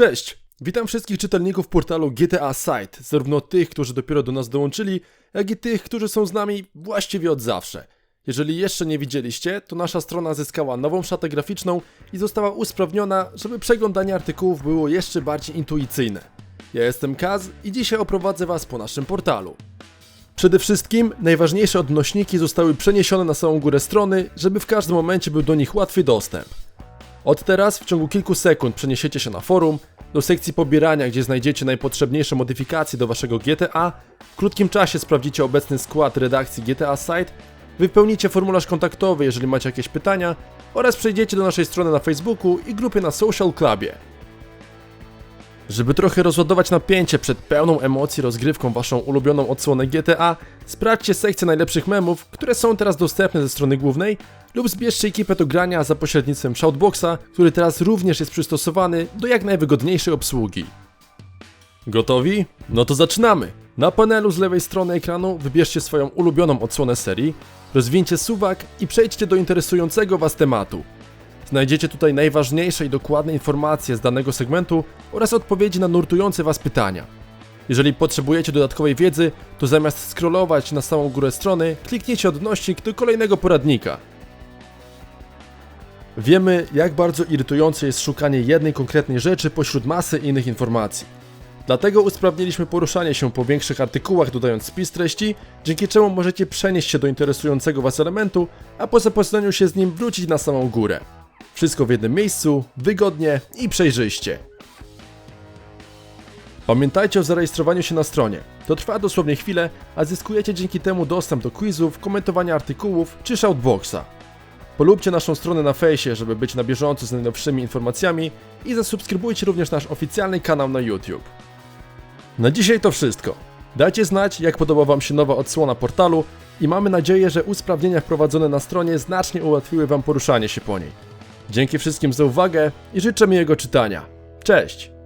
Cześć! Witam wszystkich czytelników portalu GTA Site, zarówno tych, którzy dopiero do nas dołączyli, jak i tych, którzy są z nami właściwie od zawsze. Jeżeli jeszcze nie widzieliście, to nasza strona zyskała nową szatę graficzną i została usprawniona, żeby przeglądanie artykułów było jeszcze bardziej intuicyjne. Ja jestem Kaz i dzisiaj oprowadzę Was po naszym portalu. Przede wszystkim najważniejsze odnośniki zostały przeniesione na samą górę strony, żeby w każdym momencie był do nich łatwy dostęp. Od teraz w ciągu kilku sekund przeniesiecie się na forum, do sekcji pobierania, gdzie znajdziecie najpotrzebniejsze modyfikacje do waszego GTA, w krótkim czasie sprawdzicie obecny skład redakcji GTA Site, wypełnicie formularz kontaktowy, jeżeli macie jakieś pytania oraz przejdziecie do naszej strony na Facebooku i grupy na Social Clubie. Żeby trochę rozładować napięcie przed pełną emocji rozgrywką waszą ulubioną odsłonę GTA, sprawdźcie sekcję najlepszych memów, które są teraz dostępne ze strony głównej, lub zbierzcie ekipę do grania za pośrednictwem Shoutboxa, który teraz również jest przystosowany do jak najwygodniejszej obsługi. Gotowi? No to zaczynamy! Na panelu z lewej strony ekranu wybierzcie swoją ulubioną odsłonę serii, rozwinьcie suwak i przejdźcie do interesującego Was tematu. Znajdziecie tutaj najważniejsze i dokładne informacje z danego segmentu oraz odpowiedzi na nurtujące Was pytania. Jeżeli potrzebujecie dodatkowej wiedzy, to zamiast scrollować na samą górę strony, kliknijcie odnośnik do kolejnego poradnika. Wiemy, jak bardzo irytujące jest szukanie jednej konkretnej rzeczy pośród masy innych informacji. Dlatego usprawniliśmy poruszanie się po większych artykułach, dodając spis treści, dzięki czemu możecie przenieść się do interesującego Was elementu, a po zapoznaniu się z nim wrócić na samą górę. Wszystko w jednym miejscu, wygodnie i przejrzyście. Pamiętajcie o zarejestrowaniu się na stronie. To trwa dosłownie chwilę, a zyskujecie dzięki temu dostęp do quizów, komentowania artykułów czy shoutboxa. Polubcie naszą stronę na fejsie, żeby być na bieżąco z najnowszymi informacjami i zasubskrybujcie również nasz oficjalny kanał na YouTube. Na dzisiaj to wszystko. Dajcie znać, jak podoba Wam się nowa odsłona portalu i mamy nadzieję, że usprawnienia wprowadzone na stronie znacznie ułatwiły Wam poruszanie się po niej. Dzięki wszystkim za uwagę i życzę miłego czytania. Cześć!